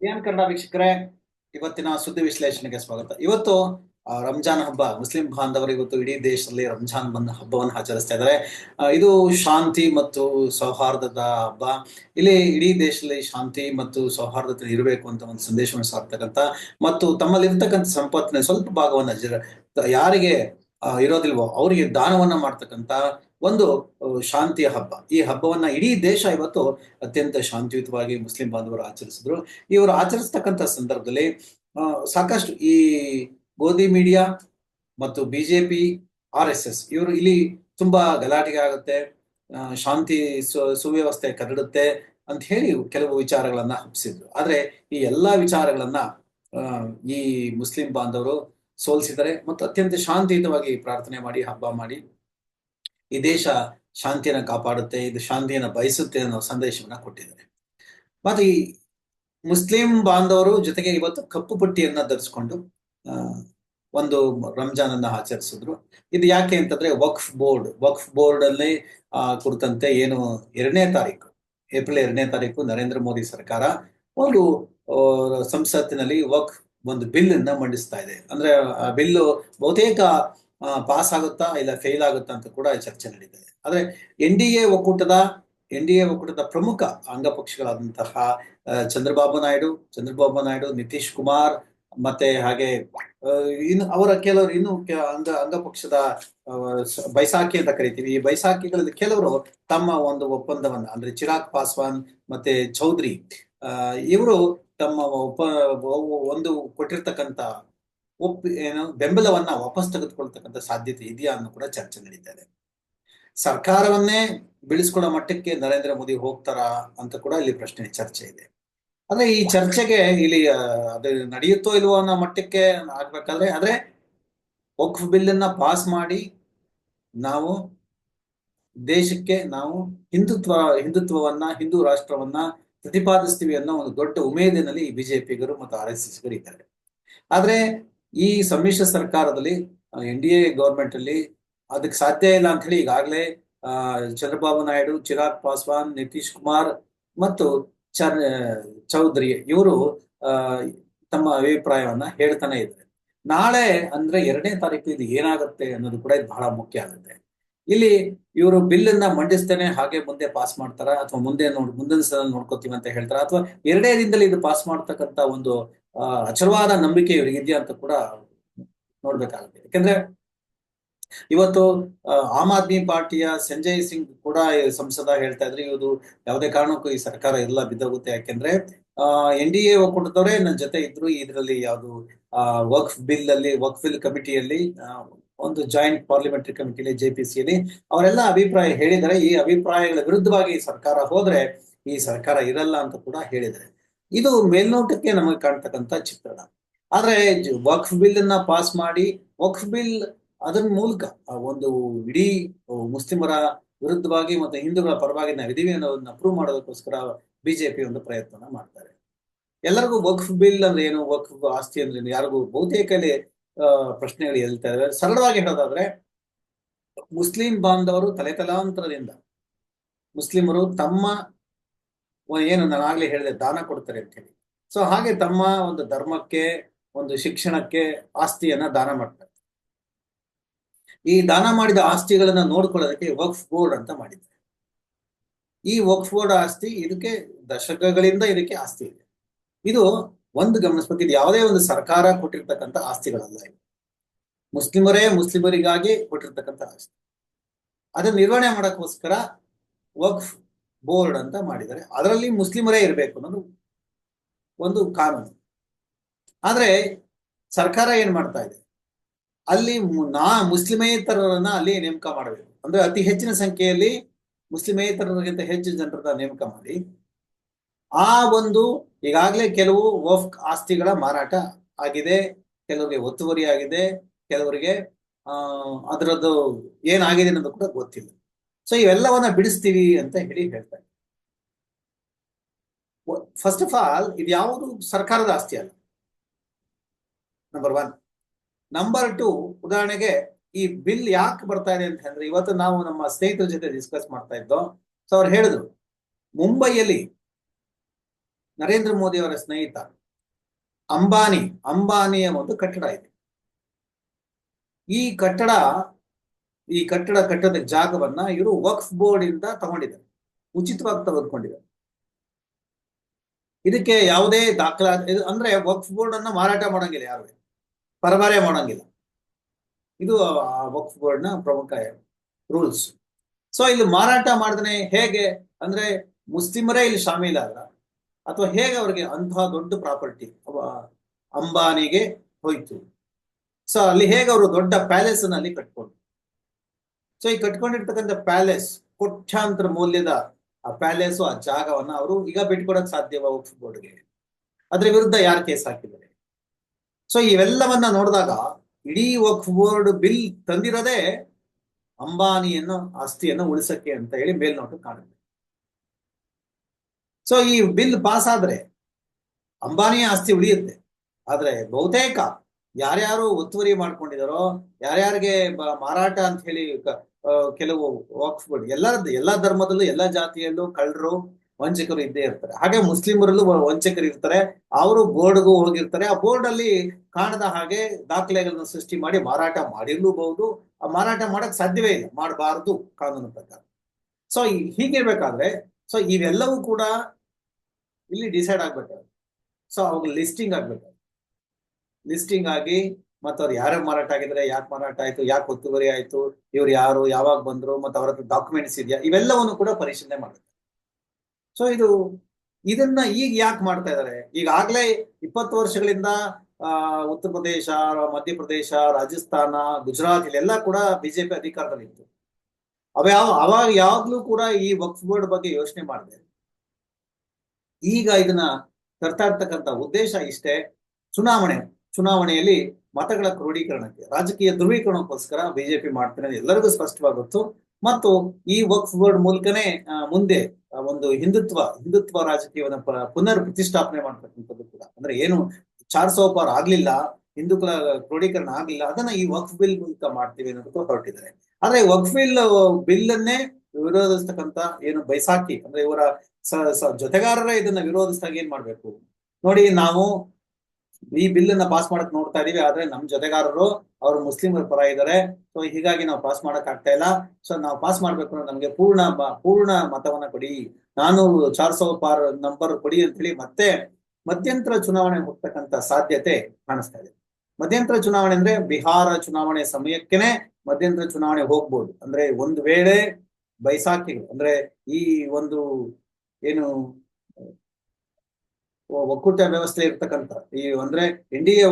ಏನ್ ಕನ್ನಡ ವೀಕ್ಷಕರೇ, ಇವತ್ತಿನ ಸುದ್ದಿ ವಿಶ್ಲೇಷಣೆಗೆ ಸ್ವಾಗತ. ಇವತ್ತು ರಂಜಾನ್ ಹಬ್ಬ, ಮುಸ್ಲಿಂ ಬಾಂಧವರು ಇವತ್ತು ಇಡೀ ದೇಶದಲ್ಲಿ ರಂಜಾನ್ ಬಂದ ಹಬ್ಬವನ್ನು ಆಚರಿಸ್ತಾ ಇದ್ದಾರೆ. ಇದು ಶಾಂತಿ ಮತ್ತು ಸೌಹಾರ್ದದ ಹಬ್ಬ. ಇಲ್ಲಿ ಇಡೀ ದೇಶದಲ್ಲಿ ಶಾಂತಿ ಮತ್ತು ಸೌಹಾರ್ದತೆ ಇರಬೇಕು ಅಂತ ಒಂದು ಸಂದೇಶವನ್ನು ಸಾರ್ತಕ್ಕಂಥ ಮತ್ತು ತಮ್ಮಲ್ಲಿರ್ತಕ್ಕಂಥ ಸಂಪತ್ತಿನ ಸ್ವಲ್ಪ ಭಾಗವನ್ನು ಯಾರಿಗೆ ಇರೋದಿಲ್ವೋ, ಅವರಿಗೆ ದಾನವನ್ನ ಮಾಡ್ತಕ್ಕಂಥ ಒಂದು ಶಾಂತಿಯ ಹಬ್ಬ. ಈ ಹಬ್ಬವನ್ನ ಇಡೀ ದೇಶ ಇವತ್ತು ಅತ್ಯಂತ ಶಾಂತಿಯುತವಾಗಿ ಮುಸ್ಲಿಂ ಬಾಂಧವರು ಆಚರಿಸಿದ್ರು. ಇವರು ಆಚರಿಸ್ತಕ್ಕಂಥ ಸಂದರ್ಭದಲ್ಲಿ ಸಾಕಷ್ಟು ಈ ಗೋಧಿ ಮೀಡಿಯಾ ಮತ್ತು ಬಿಜೆಪಿ, ಆರ್ ಎಸ್ ಎಸ್ ಇವರು ಇಲ್ಲಿ ತುಂಬಾ ಗಲಾಟೆಗೆ ಆಗುತ್ತೆ ಶಾಂತಿ ಸುವ್ಯವಸ್ಥೆ ಕರಡುತ್ತೆ ಅಂತ ಹೇಳಿ ಕೆಲವು ವಿಚಾರಗಳನ್ನ ಹಬ್ಬಿಸಿದ್ರು ಆದ್ರೆ ಈ ಎಲ್ಲಾ ವಿಚಾರಗಳನ್ನ ಈ ಮುಸ್ಲಿಂ ಬಾಂಧವರು ಸೋಲಿಸಿದರೆ ಮತ್ತು ಅತ್ಯಂತ ಶಾಂತಿಯುತವಾಗಿ ಪ್ರಾರ್ಥನೆ ಮಾಡಿ, ಹಬ್ಬ ಮಾಡಿ. ಈ ದೇಶ ಶಾಂತಿಯನ್ನ ಕಾಪಾಡುತ್ತೆ ಇದು ಶಾಂತಿಯನ್ನ ಬಯಸುತ್ತೆ ಅನ್ನೋ ಸಂದೇಶವನ್ನ ಕೊಟ್ಟಿದ್ದಾರೆ. ಮತ್ತೆ ಈ ಮುಸ್ಲಿಂ ಬಾಂಧವರು ಜೊತೆಗೆ ಇವತ್ತು ಕಪ್ಪು ಪಟ್ಟಿಯನ್ನ ಧರಿಸ್ಕೊಂಡು ಒಂದು ರಂಜಾನ್ ಅನ್ನ ಆಚರಿಸಿದ್ರು. ಇದು ಯಾಕೆ ಅಂತಂದ್ರೆ ವಕ್ಫ್ ಬೋರ್ಡ್ ವಕ್ಫ್ ಬೋರ್ಡ್ ಅಲ್ಲಿ ಆ, ಕುರಿತಂತೆ ಏನು ಎರಡನೇ ತಾರೀಕು ಏಪ್ರಿಲ್ ಎರಡನೇ ತಾರೀಕು ನರೇಂದ್ರ ಮೋದಿ ಸರ್ಕಾರ ಒಂದು ಸಂಸತ್ತಿನಲ್ಲಿ ವಕ್ಫ್ ಒಂದು ಬಿಲ್ ಅನ್ನ ಮಂಡಿಸ್ತಾ ಇದೆ. ಅಂದ್ರೆ ಆ ಬಿಲ್ಲು ಬಹುತೇಕ ಪಾಸ್ ಆಗುತ್ತಾ ಇಲ್ಲ ಫೇಲ್ ಆಗುತ್ತಾ ಅಂತ ಕೂಡ ಚರ್ಚೆ ನಡೀತದೆ. ಆದ್ರೆ ಎನ್ ಡಿ ಎ ಒಕ್ಕೂಟದ, ಎನ್ ಡಿ ಎ ಒಕ್ಕೂಟದ ಪ್ರಮುಖ ಅಂಗಪಕ್ಷಗಳಾದಂತಹ ಚಂದ್ರಬಾಬು ನಾಯ್ಡು ಚಂದ್ರಬಾಬು ನಾಯ್ಡು, ನಿತೀಶ್ ಕುಮಾರ್ ಮತ್ತೆ ಹಾಗೆ ಇನ್ನು ಅವರ ಕೆಲವರು ಇನ್ನು ಅಂಗ ಅಂಗಪಕ್ಷದ ಬೈಸಾಖಿ ಅಂತ ಕರಿತೀವಿ. ಈ ಬೈಸಾಖಿಗಳಲ್ಲಿ ಕೆಲವರು ತಮ್ಮ ಒಂದು ಒಪ್ಪಂದವನ್ನ, ಅಂದ್ರೆ ಚಿರಾಗ್ ಪಾಸ್ವಾನ್ ಮತ್ತೆ ಚೌಧರಿ ಇವರು ತಮ್ಮ ಒಪ್ಪ ಒಂದು ಕೊಟ್ಟಿರ್ತಕ್ಕಂತ ಒಪ್ಪಿ, ಏನು, ಬೆಂಬಲವನ್ನ ವಾಪಸ್ ತೆಗೆದುಕೊಳ್ತಕ್ಕಂಥ ಸಾಧ್ಯತೆ ಇದೆಯಾ ಅನ್ನೋ ಕೂಡ ಚರ್ಚೆ ನಡೀತಾ ಇದೆ. ಸರ್ಕಾರವನ್ನೇ ಬೀಳಿಸ್ಕೊಳ್ಳೋ ಮಟ್ಟಕ್ಕೆ ನರೇಂದ್ರ ಮೋದಿ ಹೋಗ್ತಾರಾ ಅಂತ ಕೂಡ ಇಲ್ಲಿ ಪ್ರಶ್ನೆ, ಚರ್ಚೆ ಇದೆ. ಅಂದ್ರೆ ಈ ಚರ್ಚೆಗೆ ಇಲ್ಲಿ ಅದು ನಡೆಯುತ್ತೋ ಇಲ್ವೋ ಅನ್ನೋ ಮಟ್ಟಕ್ಕೆ ಆಗ್ಬೇಕಾದ್ರೆ, ಆದ್ರೆ ವಕ್ಫ್ ಬಿಲ್ ಅನ್ನ ಪಾಸ್ ಮಾಡಿ ನಾವು ದೇಶಕ್ಕೆ ನಾವು ಹಿಂದುತ್ವ, ಹಿಂದುತ್ವವನ್ನ, ಹಿಂದೂ ರಾಷ್ಟ್ರವನ್ನ ಪ್ರತಿಪಾದಿಸ್ತೀವಿ ಅನ್ನೋ ಒಂದು ದೊಡ್ಡ ಉಮೇದಿನಲ್ಲಿ ಬಿಜೆಪಿಗರು ಮತ್ತು ಆರ್ ಎಸ್ ಎಸ್ ಇದ್ದಾರೆ. ಆದ್ರೆ ಈ ಸಮ್ಮಿಶ್ರ ಸರ್ಕಾರದಲ್ಲಿ ಎನ್ ಡಿ ಎ ಗೌರ್ಮೆಂಟ್ ಅಲ್ಲಿ ಅದಕ್ಕೆ ಸಾಧ್ಯ ಇಲ್ಲ ಅಂತ ಹೇಳಿ ಈಗಾಗಲೇ ಚಂದ್ರಬಾಬು ನಾಯ್ಡು, ಚಿರಾಗ್ ಪಾಸ್ವಾನ್, ನಿತೀಶ್ ಕುಮಾರ್ ಮತ್ತು ಚರ್ ಚೌಧರಿ ಇವರು ತಮ್ಮ ಅಭಿಪ್ರಾಯವನ್ನ ಹೇಳ್ತಾನೆ ಇದ್ದಾರೆ. ನಾಳೆ ಅಂದ್ರೆ ಎರಡನೇ ತಾರೀಕು ಇದು ಏನಾಗುತ್ತೆ ಅನ್ನೋದು ಕೂಡ ಇದು ಬಹಳ ಮುಖ್ಯ ಆಗುತ್ತೆ. ಇಲ್ಲಿ ಇವರು ಬಿಲ್ ಅನ್ನ ಮಂಡಿಸ್ತೇನೆ, ಹಾಗೆ ಮುಂದೆ ಪಾಸ್ ಮಾಡ್ತಾರ, ಅಥವಾ ಮುಂದೆ ನೋಡ್, ಮುಂದಿನ ಸಲ ನೋಡ್ಕೋತೀವಿ ಅಂತ ಹೇಳ್ತಾರ, ಅಥವಾ ಎರಡೇ ದಿನದಲ್ಲಿ ಇದು ಪಾಸ್ ಮಾಡ್ತಕ್ಕಂತ ಒಂದು ಅಚಲವಾದ ನಂಬಿಕೆ ಇವರಿಗೆ ಇದೆಯಾ ಅಂತ ಕೂಡ ನೋಡ್ಬೇಕಾಗುತ್ತೆ. ಯಾಕಂದ್ರೆ ಇವತ್ತು ಆಮ್ ಆದ್ಮಿ ಪಾರ್ಟಿಯ ಸಂಜಯ್ ಸಿಂಗ್ ಕೂಡ ಸಂಸದ ಹೇಳ್ತಾ ಇದ್ರೆ ಇವರು ಯಾವುದೇ ಕಾರಣಕ್ಕೂ ಈ ಸರ್ಕಾರ ಎಲ್ಲ ಬಿದ್ದೋಗುತ್ತೆ. ಯಾಕೆಂದ್ರೆ ಎನ್ ಡಿ ಎ ಒಕ್ಕೂಟದವರೇ ನನ್ನ ಜೊತೆ ಇದ್ರು, ಇದರಲ್ಲಿ ಯಾವುದು ವಕ್ಫ್ ಬಿಲ್ ಅಲ್ಲಿ ವರ್ಕ್ ಬಿಲ್ ಕಮಿಟಿಯಲ್ಲಿ ಒಂದು ಜಾಯಿಂಟ್ ಪಾರ್ಲಿಮೆಂಟರಿ ಕಮಿಟಿಲಿ, ಜೆ ಪಿ ಸಿಯಲ್ಲಿ ಅವರೆಲ್ಲ ಅಭಿಪ್ರಾಯ ಹೇಳಿದರೆ ಈ ಅಭಿಪ್ರಾಯಗಳ ವಿರುದ್ಧವಾಗಿ ಸರ್ಕಾರ ಹೋದ್ರೆ ಈ ಸರ್ಕಾರ ಇರಲ್ಲ ಅಂತ ಕೂಡ ಹೇಳಿದ್ದಾರೆ. ಇದು ಮೇಲ್ನೋಟಕ್ಕೆ ನಮಗೆ ಕಾಣ್ತಕ್ಕಂತ ಚಿತ್ರಣ. ಆದ್ರೆ ವಕ್ಫ್ ಬಿಲ್ ಅನ್ನ ಪಾಸ್ ಮಾಡಿ, ವಕ್ಫ್ ಬಿಲ್ ಅದರ ಮೂಲಕ ಒಂದು ಇಡೀ ಮುಸ್ಲಿಮರ ವಿರುದ್ಧವಾಗಿ ಮತ್ತೆ ಹಿಂದೂಗಳ ಪರವಾಗಿ ನಾವು ಇದೀವಿ ಅನ್ನೋದನ್ನ ಪ್ರೂವ್ ಮಾಡೋದಕ್ಕೋಸ್ಕರ ಬಿಜೆಪಿ ಒಂದು ಪ್ರಯತ್ನ ಮಾಡ್ತಾರೆ. ಎಲ್ಲರಿಗೂ ವಕ್ಫ್ ಬಿಲ್ ಅಂದ್ರೆ ಏನು? ವಕ್ಫ್ ಆಸ್ತಿ ಅಂದ್ರೆ ಏನು? ಯಾರಿಗೂ ಬಹುತೇಕಲ್ಲಿ ಪ್ರಶ್ನೆಗಳು ಹೇಳ್ತಾ ಇದ್ದಾರೆ ಸರಳವಾಗಿ ಹೇಳೋದಾದ್ರೆ, ಮುಸ್ಲಿಂ ಬಾಂಧವರು ತಲೆ ತಲಾಂತರದಿಂದ ಮುಸ್ಲಿಮರು ತಮ್ಮ ಏನು ನಾನು ಆಗ್ಲೇ ಹೇಳಿದೆ, ದಾನ ಕೊಡ್ತಾರೆ ಅಂತ ಹೇಳಿ ಸೊ ಹಾಗೆ ತಮ್ಮ ಒಂದು ಧರ್ಮಕ್ಕೆ, ಒಂದು ಶಿಕ್ಷಣಕ್ಕೆ ಆಸ್ತಿಯನ್ನ ದಾನ ಮಾಡ್ತಾರೆ. ಈ ದಾನ ಮಾಡಿದ ಆಸ್ತಿಗಳನ್ನ ನೋಡ್ಕೊಳ್ಳೋದಕ್ಕೆ ವಕ್ಫ್ ಬೋರ್ಡ್ ಅಂತ ಮಾಡಿದ್ದಾರೆ. ಈ ವಕ್ಫ್ ಬೋರ್ಡ್ ಆಸ್ತಿ ಇದಕ್ಕೆ ದಶಕಗಳಿಂದ ಇದಕ್ಕೆ ಆಸ್ತಿ ಇದೆ. ಇದು ಒಂದು ಗಮನಿಸ್ಬೇಕು, ಇದು ಯಾವುದೇ ಒಂದು ಸರ್ಕಾರ ಕೊಟ್ಟಿರ್ತಕ್ಕಂಥ ಆಸ್ತಿಗಳಲ್ಲ ಇದು. ಮುಸ್ಲಿಮರೇ ಮುಸ್ಲಿಮರಿಗಾಗಿ ಕೊಟ್ಟಿರ್ತಕ್ಕಂಥ ಆಸ್ತಿ. ಅದನ್ನ ನಿರ್ವಹಣೆ ಮಾಡಕ್ಕೋಸ್ಕರ ವಕ್ಫ್ ಬೋರ್ಡ್ ಅಂತ ಮಾಡಿದ್ದಾರೆ. ಅದರಲ್ಲಿ ಮುಸ್ಲಿಮರೇ ಇರಬೇಕು ಅನ್ನೋದು ಒಂದು ಕಾನೂನು. ಆದ್ರೆ ಸರ್ಕಾರ ಏನ್ ಮಾಡ್ತಾ ಇದೆ? ಅಲ್ಲಿ ನಾ ಮುಸ್ಲಿಮೇತರರನ್ನ ಅಲ್ಲಿ ನೇಮಕ ಮಾಡಬೇಕು. ಅಂದ್ರೆ ಅತಿ ಹೆಚ್ಚಿನ ಸಂಖ್ಯೆಯಲ್ಲಿ ಮುಸ್ಲಿಮೇತರರಿಗಿಂತ ಹೆಚ್ಚು ಜನರನ್ನ ನೇಮಕ ಮಾಡಿ, ಆ ಒಂದು ಈಗಾಗಲೇ ಕೆಲವು ವಫ್ ಆಸ್ತಿಗಳ ಮಾರಾಟ ಆಗಿದೆ, ಕೆಲವರಿಗೆ ಒತ್ತುವರಿ ಆಗಿದೆ, ಕೆಲವರಿಗೆ, ಆ, ಅದರದ್ದು ಏನಾಗಿದೆ ಅನ್ನೋದು ಕೂಡ ಗೊತ್ತಿಲ್ಲ. ಸೊ ಇವೆಲ್ಲವನ್ನ ಬಿಡಿಸ್ತೀವಿ ಅಂತ ಹೇಳಿ ಹೇಳ್ತಾರೆ. ಫಸ್ಟ್ ಆಫ್ ಆಲ್ ಇದು ಯಾವುದು? ಸರ್ಕಾರದ ಆಸ್ತಿ ಅಲ್ಲ. ನಂಬರ್ ಒನ್ ನಂಬರ್ ಟು ಉದಾಹರಣೆಗೆ ಈ ಬಿಲ್ ಯಾಕೆ ಬರ್ತಾ ಇದೆ ಅಂತ ಅಂದ್ರೆ ಇವತ್ತು ನಾವು ನಮ್ಮ ಸ್ನೇಹಿತರ ಜೊತೆ ಡಿಸ್ಕಸ್ ಮಾಡ್ತಾ ಇದ್ದೋ, ಸೊ ಅವ್ರು ಹೇಳಿದ್ರು, ಮುಂಬೈಯಲ್ಲಿ ನರೇಂದ್ರ ಮೋದಿ ಅವರ ಸ್ನೇಹಿತ ಅಂಬಾನಿ, ಅಂಬಾನಿಯ ಒಂದು ಕಟ್ಟಡ ಇದೆ. ಈ ಕಟ್ಟಡ ಈ ಕಟ್ಟಡ ಕಟ್ಟದ ಜಾಗವನ್ನ ಇವರು ವಕ್ಫ್ ಬೋರ್ಡ್ ಇಂದ ತಗೊಂಡಿದ್ದಾರೆ. ಉಚಿತವಾಗಿ ತೆಗೆದುಕೊಂಡಿದ್ದಾರೆ. ಇದಕ್ಕೆ ಯಾವುದೇ ದಾಖಲಾ ಅಂದ್ರೆ ವಕ್ಫ್ ಬೋರ್ಡ್ ಅನ್ನ ಮಾರಾಟ ಮಾಡಂಗಿಲ್ಲ ಯಾರು. ಪರಭಾರೆ ಮಾಡಂಗಿಲ್ಲ. ಇದು ವಕ್ಫ್ ಬೋರ್ಡ್ನ ಪ್ರಮುಖ ರೂಲ್ಸ್. ಸೊ ಇಲ್ಲಿ ಮಾರಾಟ ಮಾಡಿದ್ರೆ ಹೇಗೆ ಅಂದ್ರೆ ಮುಸ್ಲಿಮರೇ ಇಲ್ಲಿ ಶಾಮೀಲಾದ್ರ ಅಥವಾ ಹೇಗೆ ಅವ್ರಿಗೆ ಅಂತಹ ದೊಡ್ಡ ಪ್ರಾಪರ್ಟಿ ಅಂಬಾನಿಗೆ ಹೋಯ್ತು. ಸೊ ಅಲ್ಲಿ ಹೇಗೆ ಅವರು ದೊಡ್ಡ ಪ್ಯಾಲೇಸ್ನಲ್ಲಿ ಕಟ್ಕೊಂಡು ಸೊ ಈ ಕಟ್ಕೊಂಡಿರ್ತಕ್ಕಂಥ ಪ್ಯಾಲೇಸ್ ಕೋಟ್ಯಾಂತರ ಮೌಲ್ಯದ ಆ ಪ್ಯಾಲೇಸ್ ಆ ಜಾಗವನ್ನ ಅವರು ಈಗ ಬಿಟ್ಕೊಡಕ್ ಸಾಧ್ಯವ ವಕ್ಫ್ ಬೋರ್ಡ್ಗೆ ಅದ್ರ ವಿರುದ್ಧ ಯಾರು ಕೇಸ್ ಹಾಕಿದ್ದಾರೆ? ಸೊ ಇವೆಲ್ಲವನ್ನ ನೋಡಿದಾಗ ಇಡೀ ವಕ್ಫ್ ಬೋರ್ಡ್ ಬಿಲ್ ತಂದಿರೋದೇ ಅಂಬಾನಿಯನ್ನು, ಆಸ್ತಿಯನ್ನು ಉಳಿಸಕ್ಕೆ ಅಂತ ಹೇಳಿ ಮೇಲ್ನೋಟ ಕಾಣುತ್ತೆ. ಸೊ ಈ ಬಿಲ್ ಪಾಸ್ ಆದ್ರೆ ಅಂಬಾನಿಯ ಆಸ್ತಿ ಉಳಿಯುತ್ತೆ. ಆದ್ರೆ ಬಹುತೇಕ ಯಾರ್ಯಾರು ಒತ್ತುವರಿ ಮಾಡ್ಕೊಂಡಿದಾರೋ ಯಾರ್ಯಾರಿಗೆ ಮಾರಾಟ ಅಂತ ಹೇಳಿ ಕೆಲವು ವಾಕ್ಸ್ಗಳು ಎಲ್ಲರದ್ದು ಎಲ್ಲ ಎಲ್ಲಾ ಧರ್ಮದಲ್ಲೂ ಎಲ್ಲಾ ಜಾತಿಯಲ್ಲೂ ಕಳ್ಳರು, ವಂಚಕರು ಇದ್ದೇ ಇರ್ತಾರೆ. ಹಾಗೆ ಮುಸ್ಲಿಮರಲ್ಲೂ ವಂಚಕರು ಇರ್ತಾರೆ. ಅವರು ಬೋರ್ಡ್ಗೂ ಹೋಗಿರ್ತಾರೆ. ಆ ಬೋರ್ಡ್ ಅಲ್ಲಿ ಕಾಣದ ಹಾಗೆ ದಾಖಲೆಗಳನ್ನು ಸೃಷ್ಟಿ ಮಾಡಿ ಮಾರಾಟ ಮಾಡಿರ್ಲೂಬಹುದು ಆ ಮಾರಾಟ ಮಾಡಕ್ ಸಾಧ್ಯವೇ ಇಲ್ಲ. ಮಾಡಬಾರದು ಕಾನೂನು ಪ್ರಕಾರ. ಸೊ ಹೀಗಿರ್ಬೇಕಾದ್ರೆ ಸೊ ಇವೆಲ್ಲವೂ ಕೂಡ ಇಲ್ಲಿ ಡಿಸೈಡ್ ಆಗ್ಬೇಕಾದ್ರೆ ಸೊ ಅವಾಗ ಲಿಸ್ಟಿಂಗ್ ಆಗ್ಬೇಕು ಲಿಸ್ಟಿಂಗ್ ಆಗಿ ಮತ್ತೆ ಅವ್ರು ಯಾರು ಮಾರಾಟ ಆಗಿದ್ರೆ ಯಾಕೆ ಮಾರಾಟ ಆಯ್ತು, ಯಾಕೆ ಒತ್ತುವರಿ ಆಯ್ತು, ಇವ್ರು ಯಾರು, ಯಾವಾಗ ಬಂದ್ರು, ಮತ್ತೆ ಅವ್ರ ಹತ್ರ ಡಾಕ್ಯುಮೆಂಟ್ಸ್ ಇದೆಯಾ, ಇವೆಲ್ಲವನ್ನು ಕೂಡ ಪರಿಶೀಲನೆ ಮಾಡುತ್ತೆ. ಸೊ ಇದು, ಇದನ್ನ ಈಗ ಯಾಕೆ ಮಾಡ್ತಾ ಇದ್ದಾರೆ ಈಗಾಗ್ಲೇ ಇಪ್ಪತ್ತು ವರ್ಷಗಳಿಂದ, ಆ, ಉತ್ತರ ಪ್ರದೇಶ ಮಧ್ಯಪ್ರದೇಶ, ರಾಜಸ್ಥಾನ, ಗುಜರಾತ್ ಇಲ್ಲೆಲ್ಲ ಕೂಡ ಬಿಜೆಪಿ ಅಧಿಕಾರದಲ್ಲಿತ್ತು ಅವ್ಯಾವ ಅವಾಗ ಯಾವಾಗ್ಲೂ ಕೂಡ ಈ ವಕ್ಫ್ ಬೋರ್ಡ್ ಬಗ್ಗೆ ಯೋಚನೆ ಮಾಡಿದೆ. ಈಗ ಇದನ್ನ ತರ್ತಾ ಇರ್ತಕ್ಕಂಥ ಉದ್ದೇಶ ಇಷ್ಟೇ, ಚುನಾವಣೆ, ಚುನಾವಣೆಯಲ್ಲಿ ಮತಗಳ ಕ್ರೋಢೀಕರಣಕ್ಕೆ ರಾಜಕೀಯ ಧ್ರುವೀಕರಣಕ್ಕೋಸ್ಕರ ಬಿಜೆಪಿ ಮಾಡ್ತೀನಿ ಎಲ್ಲರಿಗೂ ಸ್ಪಷ್ಟವಾಗುತ್ತು ಮತ್ತು ಈ ವಕ್ಫ್ ಬೋರ್ಡ್ ಮೂಲಕನೇ ಮುಂದೆ ಒಂದು ಹಿಂದುತ್ವ ಹಿಂದುತ್ವ ರಾಜಕೀಯವನ್ನ ಪುನರ್ ಪ್ರತಿಷ್ಠಾಪನೆ ಮಾಡ್ತಕ್ಕಂಥದ್ದು ಕೂಡ. ಅಂದ್ರೆ ಏನು ಚಾರ್ ಸೋಪಾರ್ ಆಗ್ಲಿಲ್ಲ ಹಿಂದೂಗಳ ಕ್ರೋಢೀಕರಣ ಆಗ್ಲಿಲ್ಲ, ಅದನ್ನ ಈ ವಕ್ಫ್ ಬಿಲ್ ಮೂಲಕ ಮಾಡ್ತೀವಿ ಅನ್ನೋದಕ್ಕೂ ಹೊರಟಿದ್ದಾರೆ. ಆದ್ರೆ ವಕ್ಫ್ ಬಿಲ್ ಬಿಲ್ ಅನ್ನೇ ವಿರೋಧಿಸ್ತಕ್ಕಂತ ಏನು ಬೈಸಾಕಿ, ಅಂದ್ರೆ ಇವರ ಜೊತೆಗಾರರೇ ಇದನ್ನ ವಿರೋಧಿಸಿದಾಗ ಏನ್ ಮಾಡ್ಬೇಕು? ನೋಡಿ, ನಾವು ಈ ಬಿಲ್ ಅನ್ನ ಪಾಸ್ ಮಾಡಕ್ ನೋಡ್ತಾ ಇದೀವಿ, ಆದ್ರೆ ನಮ್ ಜೊತೆಗಾರರು ಅವರು ಮುಸ್ಲಿಮರ ಪರ ಇದ್ದಾರೆ ಸೊ ಹೀಗಾಗಿ ನಾವು ಪಾಸ್ ಮಾಡಕ್ ಆಗ್ತಾ ಇಲ್ಲ. ಸೊ ನಾವು ಪಾಸ್ ಮಾಡ್ಬೇಕು ಅಂದ್ರೆ ನಮ್ಗೆ ಪೂರ್ಣ ಪೂರ್ಣ ಮತವನ್ನ ಕೊಡಿ. ನಾನು ಚಾರ್ ಸೌ ಪಾರ್ ನಂಬರ್ ಕೊಡಿ ಅಂತ ಹೇಳಿ ಮತ್ತೆ ಮಧ್ಯಂತರ ಚುನಾವಣೆ ಹೋಗ್ತಕ್ಕಂತ ಸಾಧ್ಯತೆ ಕಾಣಿಸ್ತಾ ಇದೆ. ಮಧ್ಯಂತರ ಚುನಾವಣೆ ಅಂದ್ರೆ ಬಿಹಾರ ಚುನಾವಣೆ ಸಮಯಕ್ಕೆನೆ ಮಧ್ಯಂತರ ಚುನಾವಣೆ ಹೋಗ್ಬೋದು. ಅಂದ್ರೆ ಒಂದು ವೇಳೆ ಬೈಸಾಕಿಗಳು, ಅಂದ್ರೆ ಈ ಒಂದು ಏನು ಒಕ್ಕೂಟ ವ್ಯವಸ್ಥೆ ಇರ್ತಕ್ಕಂಥ, ಈ ಅಂದ್ರೆ ಎನ್ ಡಿ ಎ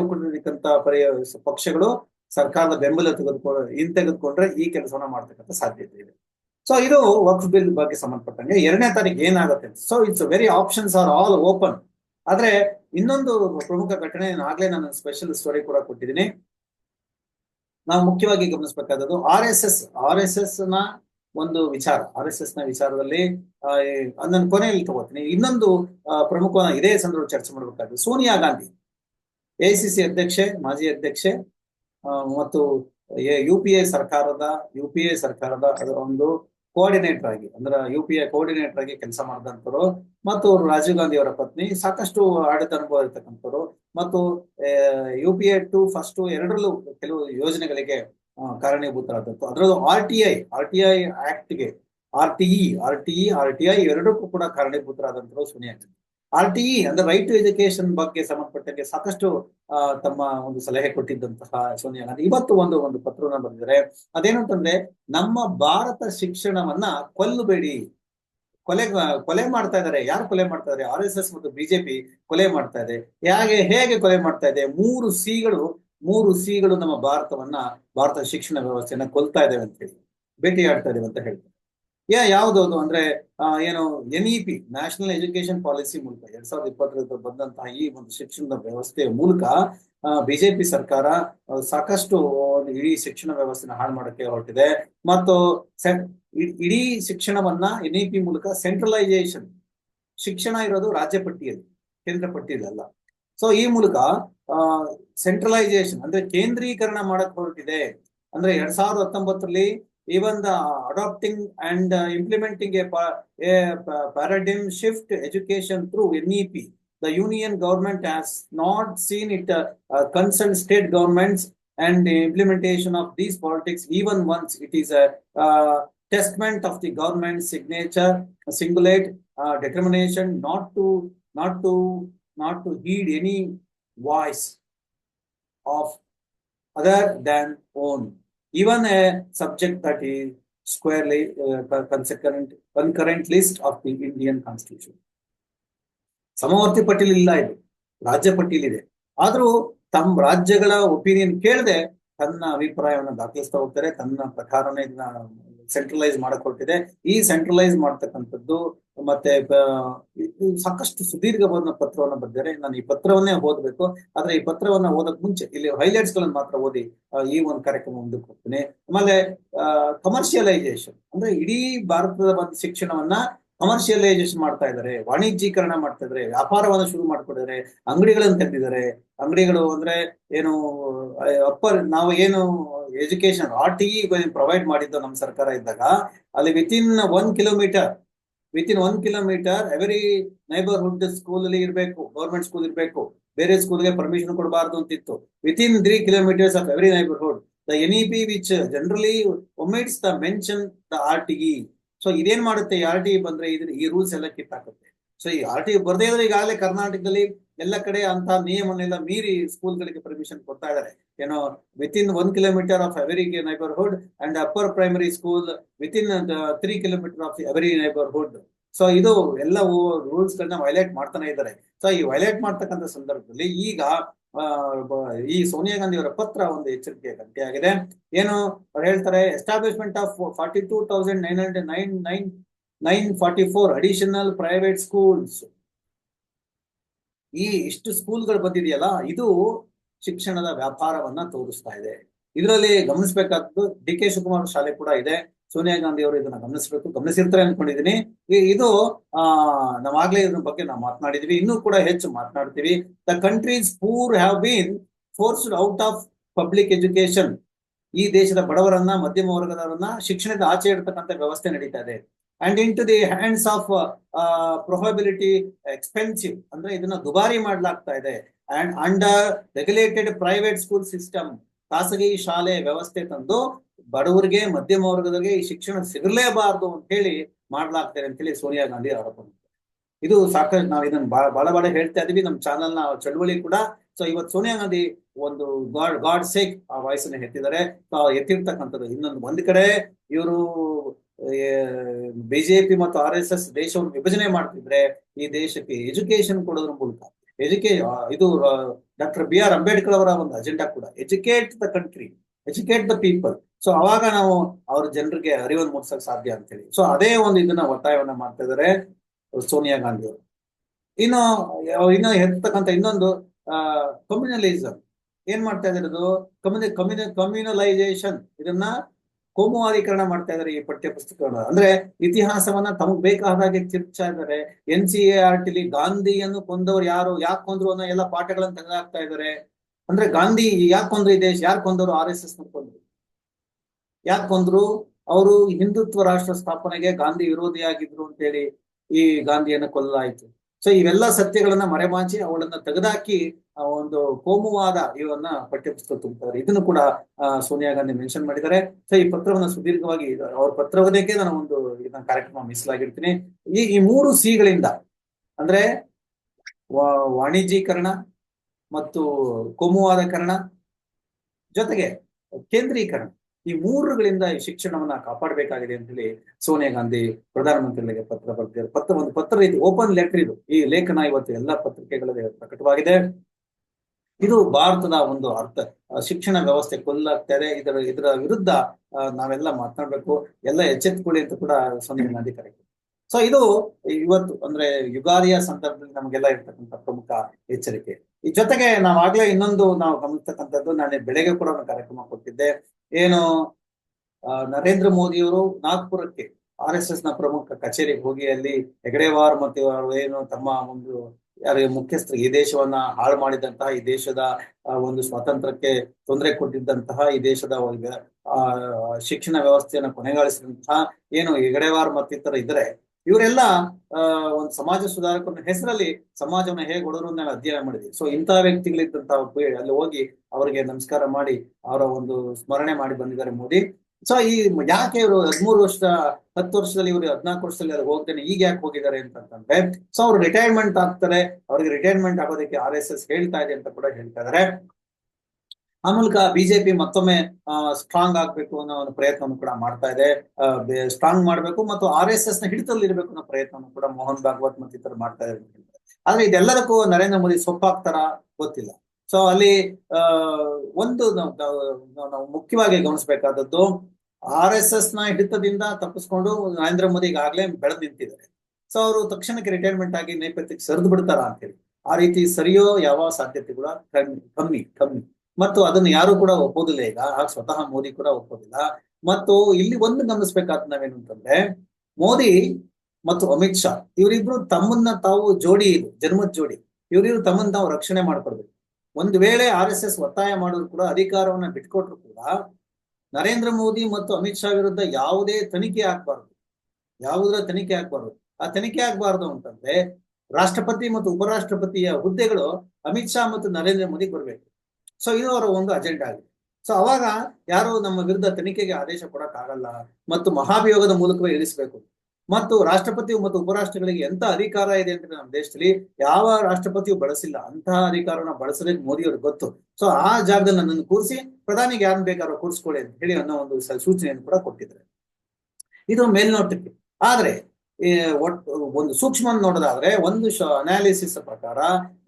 ಪಕ್ಷಗಳು ಸರ್ಕಾರದ ಬೆಂಬಲ ತೆಗೆದುಕೊಂಡು ಇನ್ ತೆಗೆದುಕೊಂಡ್ರೆ ಈ ಕೆಲಸವನ್ನ ಮಾಡ್ತಕ್ಕಂಥ ಸಾಧ್ಯತೆ ಇದೆ. ಸೊ ಇದು ವಕ್ಫ್ ಬಿಲ್ ಬಗ್ಗೆ ಸಂಬಂಧಪಟ್ಟಂಗೆ ಎರಡನೇ ತಾರೀಕು ಏನಾಗುತ್ತೆ so it's very options are all open ಆದ್ರೆ ಇನ್ನೊಂದು ಪ್ರಮುಖ ಘಟನೆ ಆಗ್ಲೇ ನಾನು ಸ್ಪೆಷಲ್ ಸ್ಟೋರಿ ಕೂಡ ಕೊಟ್ಟಿದ್ದೀನಿ. ನಾವು ಮುಖ್ಯವಾಗಿ ಗಮನಿಸಬೇಕಾದದ್ದು R S S R S ಎಸ್ನ ಒಂದು ವಿಚಾರ, ಆರ್ ಎಸ್ ಎಸ್ನ ವಿಚಾರದಲ್ಲಿ ಅದನ್ನ ಕೊನೆಯಲ್ಲಿ ತಗೋತೀನಿ. ಇನ್ನೊಂದು ಪ್ರಮುಖ ಇದೇ ಸಂದರ್ಭ ಚರ್ಚೆ ಮಾಡಬೇಕಾದ್ರೆ ಸೋನಿಯಾ ಗಾಂಧಿ. ಎಐಸಿಸಿ ಅಧ್ಯಕ್ಷೆ, ಮಾಜಿ ಅಧ್ಯಕ್ಷೆ ಮತ್ತು ಯು ಪಿ ಎ ಸರ್ಕಾರದ, ಯು ಪಿ ಎ ಸರ್ಕಾರದ ಒಂದು ಕೋಆರ್ಡಿನೇಟರ್ ಆಗಿ, ಅಂದ್ರೆ ಯು ಪಿ ಎ ಕೋಆರ್ಡಿನೇಟರ್ ಆಗಿ ಕೆಲಸ ಮಾಡಿದಂಥವ್ರು, ಮತ್ತು ರಾಜೀವ್ ಗಾಂಧಿ ಅವರ ಪತ್ನಿ, ಸಾಕಷ್ಟು ಆಡಳಿತ ಅನುಭವ ಇರ್ತಕ್ಕಂಥವ್ರು, ಮತ್ತು U P A two first ಎರಡರಲ್ಲೂ ಕೆಲವು ಯೋಜನೆಗಳಿಗೆ ಕಾರಣೀಭೂತರಾದದ್ದು. ಅದರದ್ದು R T I R T I ಆಕ್ಟ್ಗೆ R T E R T E R T I ಎರಡಕ್ಕೂ ಕೂಡ ಕಾರಣೀಭೂತರಾದಂಥವ್ರು Sonia Gandhi R T E ಅಂದ್ರೆ ರೈಟ್ ಟು ಎಜುಕೇಶನ್ ಬಗ್ಗೆ ಸಂಬಂಧಪಟ್ಟಂಗೆ ಸಾಕಷ್ಟು ತಮ್ಮ ಒಂದು ಸಲಹೆ ಕೊಟ್ಟಿದ್ದಂತಹ ಸೋನಿಯಾ ಗಾಂಧಿ ಇವತ್ತು ಒಂದು ಒಂದು ಪತ್ರವನ್ನು ಬರೆದಿದ್ದಾರೆ. ಅದೇನಂತಂದ್ರೆ, ನಮ್ಮ ಭಾರತ ಶಿಕ್ಷಣವನ್ನ ಕೊಲ್ಲಬೇಡಿ. ಕೊಲೆ ಕೊಲೆ ಮಾಡ್ತಾ ಇದ್ದಾರೆ. ಯಾರು ಕೊಲೆ ಮಾಡ್ತಾ ಇದ್ದಾರೆ? ಆರ್ ಎಸ್ ಎಸ್ ಮತ್ತು ಬಿಜೆಪಿ ಕೊಲೆ ಮಾಡ್ತಾ ಇದೆ. ಹೇಗೆ ಹೇಗೆ ಕೊಲೆ ಮಾಡ್ತಾ ಇದೆ? ಮೂರು ಸಿಗಳು ಮೂರು ಸಿಗಳು ನಮ್ಮ ಭಾರತವನ್ನ ಭಾರತ ಶಿಕ್ಷಣ ವ್ಯವಸ್ಥೆಯನ್ನ ಕೊಲ್ತಾ ಇದ್ದೇವೆ ಅಂತ ಹೇಳಿ ಭೇಟಿಯಾಡ್ತಾ ಇದ್ದೇವೆ ಅಂತ ಹೇಳ್ತಾರೆ. ಯಾ ಯಾವ್ದೌದು ಅಂದ್ರೆ ಏನು N E P national education policy ಮೂಲಕ ಎರಡ್ ಸಾವಿರದ ಇಪ್ಪತ್ತರಿಂದ ಬಂದಂತಹ ಈ ಒಂದು ಶಿಕ್ಷಣದ ವ್ಯವಸ್ಥೆಯ ಮೂಲಕ ಬಿಜೆಪಿ ಸರ್ಕಾರ ಸಾಕಷ್ಟು ಇಡೀ ಶಿಕ್ಷಣ ವ್ಯವಸ್ಥೆನ ಹಾಳು ಮಾಡಕ್ಕೆ ಹೊರಟಿದೆ. ಮತ್ತು ಇಡೀ ಶಿಕ್ಷಣವನ್ನ ಎನ್ ಇ ಪಿ ಮೂಲಕ ಸೆಂಟ್ರಲೈಸೇಷನ್ ಶಿಕ್ಷಣ ಇರೋದು ರಾಜ್ಯ ಪಟ್ಟಿಯಲ್ಲಿ, ಕೇಂದ್ರ ಪಟ್ಟಿಯಲ್ಲಿ ಅಲ್ಲ. ಸೊ ಈ ಮೂಲಕ ಸೆಂಟ್ರಲೈಸೇಷನ್ ಅಂದ್ರೆ ಕೇಂದ್ರೀಕರಣ ಮಾಡಕ್ ಹೊರಟಿದೆ ಅಂದ್ರೆ ಎರಡ್ ಸಾವಿರದ ಹತ್ತೊಂಬತ್ತರಲ್ಲಿ even the adapting and implementing a paradigm shift education through N E P the union government has not seen it concern state governments and implementation of these politics even once it is a testament of the government signature singular determination not to not to not to heed any voice of other than own, even a subject that is squarely uh, concurrent, concurrent list of the Indian Constitution. ಸಮವರ್ತಿ ಪಟ್ಟಿಲ್ ಇಲ್ಲ ಇದು ರಾಜ್ಯ ಪಟ್ಟಿಲ್ ಇದೆ ಆದ್ರೂ ತಮ್ಮ ರಾಜ್ಯಗಳ opinion ಕೇಳದೆ ತನ್ನ ಅಭಿಪ್ರಾಯವನ್ನು ದಾಖಲಿಸ್ತಾ ಹೋಗ್ತಾರೆ ತನ್ನ ಪ್ರಕಾರನೇ ಸೆಂಟ್ರಲೈಸ್ ಮಾಡಕೊಟ್ಟಿದೆ. ಈ ಸೆಂಟ್ರಲೈಸ್ ಮಾಡ್ತಕ್ಕಂಥದ್ದು ಮತ್ತೆ ಸಾಕಷ್ಟು ಸುದೀರ್ಘವಾದ ಪತ್ರವನ್ನು ಬರೆದಿದ್ದಾರೆ. ನಾನು ಈ ಪತ್ರವನ್ನೇ ಓದಬೇಕು. ಆದ್ರೆ ಈ ಪತ್ರವನ್ನ ಓದಕ್ ಮುಂಚೆ ಇಲ್ಲಿ ಹೈಲೈಟ್ಸ್ ಗಳನ್ನ ಮಾತ್ರ ಓದಿ ಈ ಒಂದು ಕಾರ್ಯಕ್ರಮ ಮುಂದಕ್ಕೆ ಹೋಗ್ತೀನಿ. ಆಮೇಲೆ ಕಮರ್ಷಿಯಲೈಸೇಷನ್ ಅಂದ್ರೆ ಇಡೀ ಭಾರತದ ಒಂದು ಶಿಕ್ಷಣವನ್ನ ಕಮರ್ಷಿಯಲೈಸೇಷನ್ ಮಾಡ್ತಾ ಇದ್ದಾರೆ, ವಾಣಿಜ್ಯೀಕರಣ ಮಾಡ್ತಾ ಇದ್ದಾರೆ ವ್ಯಾಪಾರವನ್ನ ಶುರು ಮಾಡ್ಕೊಂಡಿದ್ದಾರೆ ಅಂಗಡಿಗಳನ್ನು ತೆಗೆದಿದ್ದಾರೆ ಅಂಗಡಿಗಳು ಅಂದ್ರೆ ಏನು ಅಪ್ಪರ್ ನಾವು ಏನು ಎಜುಕೇಶನ್ ಆರ್ ಟಿ ಪ್ರೊವೈಡ್ ಮಾಡಿದ್ದು ನಮ್ಮ ಸರ್ಕಾರ ಇದ್ದಾಗ, ಅಲ್ಲಿ within one kilometre within one kilometre every neighbourhood school ಅಲ್ಲಿ ಇರಬೇಕು ಗೌರ್ಮೆಂಟ್ ಸ್ಕೂಲ್ ಇರಬೇಕು, ಬೇರೆ ಸ್ಕೂಲ್ಗೆ ಪರ್ಮಿಷನ್ ಕೊಡಬಾರ್ದು ಅಂತಿತ್ತು. Within three kilometres of every neighbourhood the N E P which generally omits the mention the R T so ಇದೇನ್ ಮಾಡುತ್ತೆ? R T ಬಂದ್ರೆ ಇದ್ರ ಈ ರೂಲ್ಸ್ ಎಲ್ಲ ಕಿತ್ತಾಕುತ್ತೆ. ಸೊ ಈ ಆರ್ ಟಿ ಬರ್ದೇ ಇದ್ರೆ ಈಗಾಗಲೇ ಕರ್ನಾಟಕದಲ್ಲಿ ಎಲ್ಲ ಕಡೆ ಅಂತ ನಿಯಮನೆಲ್ಲ ಮೀರಿ ಸ್ಕೂಲ್ಗಳಿಗೆ ಪರ್ಮಿಷನ್ ಕೊಡ್ತಾ ಇದ್ದಾರೆ ಏನೋ within one kilometre of every neighbourhood and upper primary school within three kilometre of every neighbourhood so ಇದು ಎಲ್ಲ ರೂಲ್ಸ್ ಗಳನ್ನ ವೈಲೇಟ್ ಮಾಡ್ತಾನೆ ಇದ್ದಾರೆ ಸೊ ಈ ವೈಲೇಟ್ ಮಾಡ್ತಕ್ಕಂಥ ಸಂದರ್ಭದಲ್ಲಿ ಈಗ ಈ ಸೋನಿಯಾ ಗಾಂಧಿ ಅವರ ಪತ್ರ ಒಂದು ಎಚ್ಚರಿಕೆ ಗಂಟೆಯಾಗಿದೆ ಏನು ಅವ್ರು ಹೇಳ್ತಾರೆ establishment of forty two thousand nine hundred nine nine nine forty four additional private schools ಈ ಇಷ್ಟು ಸ್ಕೂಲ್ಗಳು ಬಂದಿದೆಯಲ್ಲ, ಇದು ಶಿಕ್ಷಣದ ವ್ಯಾಪಾರವನ್ನ ತೋರಿಸ್ತಾ ಇದೆ. ಇದರಲ್ಲಿ ಗಮನಿಸಬೇಕಾದ್ದು ಡಿ ಕೆ ಶಿವಕುಮಾರ್ ಶಾಲೆ ಕೂಡ ಇದೆ. ಸೋನಿಯಾ ಗಾಂಧಿ ಅವರು ಇದನ್ನ ಗಮನಿಸಬೇಕು. ಗಮನಿಸಿರ್ತಾರೆ ಅನ್ಕೊಂಡಿದೀನಿ. ಇದು, ಆ, ನಾವಾಗ್ಲೇ ಇದ್ರ ಬಗ್ಗೆ ನಾವು ಮಾತನಾಡಿದ್ವಿ. ಇನ್ನೂ ಕೂಡ ಹೆಚ್ಚು ಮಾತನಾಡ್ತೀವಿ. The countries poor have been forced out of public education ಈ ದೇಶದ ಬಡವರನ್ನ, ಮಧ್ಯಮ ವರ್ಗದವರನ್ನ ಶಿಕ್ಷಣದ ಆಚೆ ಇಡ್ತಕ್ಕಂಥ ವ್ಯವಸ್ಥೆ ನಡೀತಾ ಇದೆ. And into the hands of prohibitively expensive ಅಂದ್ರೆ ಇದನ್ನ ದುಬಾರಿ ಮಾಡ್ಲಾಗ್ತಾ ಇದೆ. And under regulated private school system ಖಾಸಗಿ ಶಾಲೆ ವ್ಯವಸ್ಥೆ ತಂದು ಬಡವರಿಗೆ, ಮಧ್ಯಮ ವರ್ಗದವರಿಗೆ ಈ ಶಿಕ್ಷಣ ಸಿಗಲೇಬಾರದು ಅಂತ ಹೇಳಿ ಮಾಡ್ಲಾಗ್ತಾರೆ ಅಂತ ಹೇಳಿ ಸೋನಿಯಾ ಗಾಂಧಿ ಆರೋಪ ಇದು ಸಾಕಷ್ಟು ನಾವು ಇದನ್ನ ಬಹಳ ಬಹಳ ಹೇಳ್ತಾ ಇದೀವಿ, ನಮ್ಮ ಚಾನಲ್ನ ಚಳವಳಿ ಕೂಡ. ಸೊ ಇವತ್ತು ಸೋನಿಯಾ ಗಾಂಧಿ ಒಂದು ಗಾಡ್ ಗಾಡ್ ಸೇಕ್ ಆ ವಾಯ್ಸನ್ನ ಎತ್ತಿದ್ದಾರೆ. ಎತ್ತಿರ್ತಕ್ಕಂಥದ್ದು ಇನ್ನೊಂದು ಒಂದ್ ಕಡೆ ಇವರು ಬಿಜೆಪಿ ಮತ್ತು ಆರ್ ಎಸ್ ಎಸ್ ದೇಶವನ್ನು ವಿಭಜನೆ ಮಾಡ್ತಿದ್ರೆ ಈ ದೇಶಕ್ಕೆ ಎಜುಕೇಶನ್ ಕೊಡೋದ್ರ ಮೂಲಕ, ಎಜುಕೇ, ಇದು ಡಾಕ್ಟರ್ ಬಿ ಆರ್ ಅಂಬೇಡ್ಕರ್ ಅವರ ಒಂದು ಅಜೆಂಡಾ ಕೂಡ. Educate the country educate the people so ಅವಾಗ ನಾವು ಅವ್ರ ಜನರಿಗೆ ಅರಿವನ್ನು ಮೂಡಿಸಕ್ ಸಾಧ್ಯ ಅಂತ ಹೇಳಿ ಸೊ ಅದೇ ಒಂದು ಇದನ್ನ ಒತ್ತಾಯವನ್ನ ಮಾಡ್ತಾ ಇದ್ದಾರೆ ಸೋನಿಯಾ ಗಾಂಧಿ ಅವರು. ಇನ್ನು ಇನ್ನು ಹೆತ್ತಕ್ಕಂತ ಇನ್ನೊಂದು ಕಮ್ಯುನಲಿಸಮ್ ಏನ್ ಮಾಡ್ತಾ ಇದ್ದಾರೆ ಅದು ಕಮ್ಯುನಿ ಕಮ್ಯುನಿ ಕಮ್ಯುನಲೈಸೇಷನ್ ಇದನ್ನ ಕೋಮುವಾದೀಕರಣ ಮಾಡ್ತಾ ಇದಾರೆ ಈ ಪಠ್ಯ ಪುಸ್ತಕಗಳನ್ನ ಅಂದ್ರೆ ಇತಿಹಾಸವನ್ನ ತಮಗ್ ಬೇಕಾದ ಹಾಗೆ ತಿರ್ಚಾ ಇದ್ದಾರೆ ಎನ್ ಸಿ ಎ ಆರ್ ಟಿಲಿ ಗಾಂಧಿಯನ್ನು ಕೊಂದವರು ಯಾರು, ಯಾಕೆ ಕೊಂದ್ರು ಅನ್ನೋ ಎಲ್ಲ ಪಾಠಗಳನ್ನ ತೆಗೆದಾಕ್ತಾ ಇದ್ದಾರೆ ಅಂದ್ರೆ ಗಾಂಧಿ ಯಾಕೆ ಕೊಂದ್ರು ಈ ದೇಶ? ಯಾರು ಕೊಂದರು ಆರ್ ಎಸ್ ಎಸ್ ಕೊಂದ್ರು. ಯಾಕೆ ಕೊಂದ್ರು? ಅವರು ಹಿಂದುತ್ವ ರಾಷ್ಟ್ರ ಸ್ಥಾಪನೆಗೆ ಗಾಂಧಿ ವಿರೋಧಿಯಾಗಿದ್ರು ಅಂತೇಳಿ ಈ ಗಾಂಧಿಯನ್ನ ಕೊಲ್ಲಲಾಯಿತು ಸೊ ಇವೆಲ್ಲ ಸತ್ಯಗಳನ್ನ ಮರೆಮಾಚಿ ಅವಳನ್ನ ತೆಗೆದಾಕಿ ಒಂದು ಕೋಮುವಾದ ಇವನ್ನ ಪಠ್ಯಪುಸ್ತಕ ತುಂಬ್ತಾರೆ ಇದನ್ನು ಕೂಡ ಸೋನಿಯಾ ಗಾಂಧಿ ಮೆನ್ಷನ್ ಮಾಡಿದ್ದಾರೆ. ಸೊ ಈ ಪತ್ರವನ್ನ ಸುದೀರ್ಘವಾಗಿ ಅವ್ರ ಪತ್ರವದಕ್ಕೆ ನಾನು ಒಂದು ಇದನ್ನ ಕಾರ್ಯಕ್ರಮ ಮೀಸಲಾಗಿರ್ತೀನಿ ಈ ಈ ಮೂರು ಸಿಗಳಿಂದ, ಅಂದ್ರೆ ವಾಣಿಜ್ಯೀಕರಣ ಮತ್ತು ಕೋಮುವಾದ ಕೋಮುವಾದಕರಣ ಜೊತೆಗೆ ಕೇಂದ್ರೀಕರಣ. ಈ ಮೂರುಗಳಿಂದ ಈ ಶಿಕ್ಷಣವನ್ನ ಕಾಪಾಡಬೇಕಾಗಿದೆ ಅಂತ ಹೇಳಿ ಸೋನಿಯಾ ಗಾಂಧಿ ಪ್ರಧಾನಮಂತ್ರಿಗಳಿಗೆ ಪತ್ರ ಬರ್ತಾರೆ ಪತ್ರ ಒಂದು ಪತ್ರ ಇದು ಓಪನ್ ಲೆಟರ್ ಇದು. ಈ ಲೇಖನ ಇವತ್ತು ಎಲ್ಲ ಪತ್ರಿಕೆಗಳಲ್ಲಿ ಪ್ರಕಟವಾಗಿದೆ. ಇದು ಭಾರತದ ಒಂದು ಅರ್ಥ. ಶಿಕ್ಷಣ ವ್ಯವಸ್ಥೆ ಕೊಲ್ಲಾಗ್ತಾ ಇದೆ ಇದರ ಇದರ ವಿರುದ್ಧ ನಾವೆಲ್ಲ ಮಾತನಾಡ್ಬೇಕು. ಎಲ್ಲ ಎಚ್ಚೆತ್ಕೊಳ್ಳಿ ಅಂತ ಕೂಡ ಸೋನಿಯಾ ಗಾಂಧಿ ಕರೆ ಸೊ ಇದು ಇವತ್ತು ಅಂದ್ರೆ ಯುಗಾದಿಯ ಸಂದರ್ಭದಲ್ಲಿ ನಮಗೆಲ್ಲ ಇರ್ತಕ್ಕಂಥ ಪ್ರಮುಖ ಎಚ್ಚರಿಕೆ. ಜೊತೆಗೆ ನಾವಾಗ್ಲೇ ಇನ್ನೊಂದು ನಾವು ಗಮನಿಸ್ತಕ್ಕಂಥದ್ದು, ನಾನು ಬೆಳಗ್ಗೆ ಕೂಡ ಒಂದು ಕಾರ್ಯಕ್ರಮ ಕೊಟ್ಟಿದ್ದೆ. ಏನು ನರೇಂದ್ರ ಮೋದಿಯವರು ನಾಗ್ಪುರಕ್ಕೆ ಆರ್ ಎಸ್ ಎಸ್ನ ಪ್ರಮುಖ ಕಚೇರಿಗೆ ಹೋಗಿ ಅಲ್ಲಿ ಹೆಗಡೆವಾರ್ ಮತ್ತು ಏನು ತಮ್ಮ ಒಂದು, ಯಾರಿಗೆ ಮುಖ್ಯಸ್ಥರು ಈ ದೇಶವನ್ನ ಹಾಳು ಮಾಡಿದಂತಹ, ಈ ದೇಶದ ಒಂದು ಸ್ವಾತಂತ್ರ್ಯಕ್ಕೆ ತೊಂದರೆ ಕೊಟ್ಟಿದ್ದಂತಹ, ಈ ದೇಶದ ಶಿಕ್ಷಣ ವ್ಯವಸ್ಥೆಯನ್ನು ಕೊನೆಗಾಳಿಸಿದಂತಹ, ಏನು ಹೆಗಡೆವಾರ್ ಮತ್ತಿತರ ಇದ್ರೆ ಇವರೆಲ್ಲ ಒಂದು ಸಮಾಜ ಸುಧಾರಕರ ಹೆಸರಲ್ಲಿ ಸಮಾಜವನ್ನ ಹೇಗೆ ಒಡರು ನಾವು ಅಧ್ಯಯನ ಮಾಡಿದ್ವಿ ಸೊ ಇಂತಹ ವ್ಯಕ್ತಿಗಳಿದ್ದಂತ ಅಲ್ಲಿ ಹೋಗಿ ಅವರಿಗೆ ನಮಸ್ಕಾರ ಮಾಡಿ, ಅವರ ಒಂದು ಸ್ಮರಣೆ ಮಾಡಿ ಬಂದಿದ್ದಾರೆ ಮೋದಿ. ಸೊ ಈ ಯಾಕೆ ಇವರು ಹದಿಮೂರು ವರ್ಷ, ಹತ್ತು ವರ್ಷದಲ್ಲಿ ಇವರು ಹದಿನಾಲ್ಕು ವರ್ಷದಲ್ಲಿ ಅಲ್ಲಿ ಹೋಗ್ತೇನೆ, ಈಗ ಯಾಕೆ ಹೋಗಿದ್ದಾರೆ ಅಂತಂದ್ರೆ ಸೊ ಅವ್ರು ರಿಟೈರ್ಮೆಂಟ್ ಆಗ್ತಾರೆ, ಅವ್ರಿಗೆ ರಿಟೈರ್ಮೆಂಟ್ ಆಗೋದಕ್ಕೆ ಆರ್ ಎಸ್ ಎಸ್ ಹೇಳ್ತಾ ಇದೆ ಅಂತ ಕೂಡ ಹೇಳ್ತಾ ಇದಾರೆ. ಆ ಮೂಲಕ ಬಿಜೆಪಿ ಮತ್ತೊಮ್ಮೆ ಸ್ಟ್ರಾಂಗ್ ಆಗ್ಬೇಕು ಅನ್ನೋ ಒಂದು ಪ್ರಯತ್ನವನ್ನು ಕೂಡ ಮಾಡ್ತಾ ಇದೆ. ಸ್ಟ್ರಾಂಗ್ ಮಾಡ್ಬೇಕು ಮತ್ತು ಆರ್ ಎಸ್ ಎಸ್ನ ಹಿಡಿತದಲ್ಲಿ ಇರಬೇಕು ಅನ್ನೋ ಪ್ರಯತ್ನವನ್ನು ಕೂಡ ಮೋಹನ್ ಭಾಗವತ್ ಮತ್ತಿತರ ಮಾಡ್ತಾ ಇದ್ದಾರೆ. ಆದ್ರೆ ಇದೆಲ್ಲದಕ್ಕೂ ನರೇಂದ್ರ ಮೋದಿ ಸೊಪ್ಪಾಗ್ತಾರ ಗೊತ್ತಿಲ್ಲ. ಸೊ ಅಲ್ಲಿ ಒಂದು ನಾವು ಮುಖ್ಯವಾಗಿ ಗಮನಿಸಬೇಕಾದದ್ದು ಆರ್ ಎಸ್ ಎಸ್ನ ಹಿಡಿತದಿಂದ ತಪ್ಪಿಸ್ಕೊಂಡು ನರೇಂದ್ರ ಮೋದಿ ಈಗಾಗಲೇ ಬೆಳೆದು ನಿಂತಿದ್ದಾರೆ. ಸೊ ಅವರು ತಕ್ಷಣಕ್ಕೆ ರಿಟೈರ್ಮೆಂಟ್ ಆಗಿ ನೇಪಥ್ಯಕ್ಕೆ ಸರಿದು ಬಿಡ್ತಾರ ಅಂತೇಳಿ ಆ ರೀತಿ ಸರಿಯೋ ಯಾವ ಸಾಧ್ಯತೆ ಕೂಡ ಕಮ್ಮಿ ಕಮ್ಮಿ ಕಮ್ಮಿ. ಮತ್ತು ಅದನ್ನು ಯಾರು ಕೂಡ ಒಪ್ಪೋದಿಲ್ಲ ಈಗ, ಹಾಗೆ ಸ್ವತಃ ಮೋದಿ ಕೂಡ ಒಪ್ಪೋದಿಲ್ಲ ಮತ್ತು ಇಲ್ಲಿ ಒಂದು ಗಮನಿಸ್ಬೇಕಾದ ನಾವೇನು ಅಂತಂದ್ರೆ, ಮೋದಿ ಮತ್ತು ಅಮಿತ್ ಶಾ, ಇವರಿಬ್ರು ತಮ್ಮನ್ನ ತಾವು ಜೋಡಿ ಇದು, ಜನ್ಮದ ಜೋಡಿ. ಇವರಿಬ್ರು ತಮ್ಮನ್ನ ತಾವು ರಕ್ಷಣೆ ಮಾಡ್ಕೊಳ್ಬೇಕು ಒಂದು ವೇಳೆ ಆರ್ ಎಸ್ ಎಸ್ ಒತ್ತಾಯ ಮಾಡಿದ್ರು ಕೂಡ, ಅಧಿಕಾರವನ್ನ ಬಿಟ್ಕೊಟ್ರು ಕೂಡ, ನರೇಂದ್ರ ಮೋದಿ ಮತ್ತು ಅಮಿತ್ ಶಾ ವಿರುದ್ಧ ಯಾವುದೇ ತನಿಖೆ ಆಗ್ಬಾರ್ದು. ಯಾವುದರ ತನಿಖೆ ಆಗ್ಬಾರ್ದು. ಆ ತನಿಖೆ ಆಗ್ಬಾರ್ದು ಅಂತಂದ್ರೆ, ರಾಷ್ಟ್ರಪತಿ ಮತ್ತು ಉಪರಾಷ್ಟ್ರಪತಿಯ ಹುದ್ದೆಗಳು ಅಮಿತ್ ಶಾ ಮತ್ತು ನರೇಂದ್ರ ಮೋದಿ ಬರ್ಬೇಕು. ಸೊ ಇದು ಅವರ ಒಂದು ಅಜೆಂಡಾ ಆಗಿದೆ. ಸೊ ಅವಾಗ ಯಾರು ನಮ್ಮ ವಿರುದ್ಧ ತನಿಖೆಗೆ ಆದೇಶ ಕೊಡಕ್ಕಾಗಲ್ಲ ಮತ್ತು ಮಹಾಭಿಯೋಗದ ಮೂಲಕವೇ ಇಳಿಸಬೇಕು. ಮತ್ತು ರಾಷ್ಟ್ರಪತಿ ಮತ್ತು ಉಪರಾಷ್ಟ್ರಗಳಿಗೆ ಎಂತ ಅಧಿಕಾರ ಇದೆ ಅಂತ ನಮ್ಮ ದೇಶದಲ್ಲಿ ಯಾವ ರಾಷ್ಟ್ರಪತಿಯು ಬಳಸಿಲ್ಲ, ಅಂತಹ ಅಧಿಕಾರವನ್ನ ಬಳಸಲಿಕ್ಕೆ ಮೋದಿಯವ್ರಿಗೆ ಗೊತ್ತು. ಸೊ ಆ ಜಾಗದಲ್ಲಿ ನನ್ನನ್ನು ಕೂರಿಸಿ, ಪ್ರಧಾನಿಗೆ ಯಾರನ್ನ ಬೇಕಾದ್ರೂ ಕೂರಿಸ್ಕೊಳ್ಳಿ ಅಂತ ಹೇಳಿ ಅನ್ನೋ ಒಂದು ಸೂಚನೆಯನ್ನು ಕೂಡ ಕೊಟ್ಟಿದ್ದಾರೆ. ಇದು ಮೇಲ್ನೋಟಕ್ಕೆ. ಆದ್ರೆ ಒಂದು ಸೂಕ್ಷ್ಮ ನೋಡೋದಾದ್ರೆ, ಒಂದು ಅನಾಲಿಸಿಸ್ ಪ್ರಕಾರ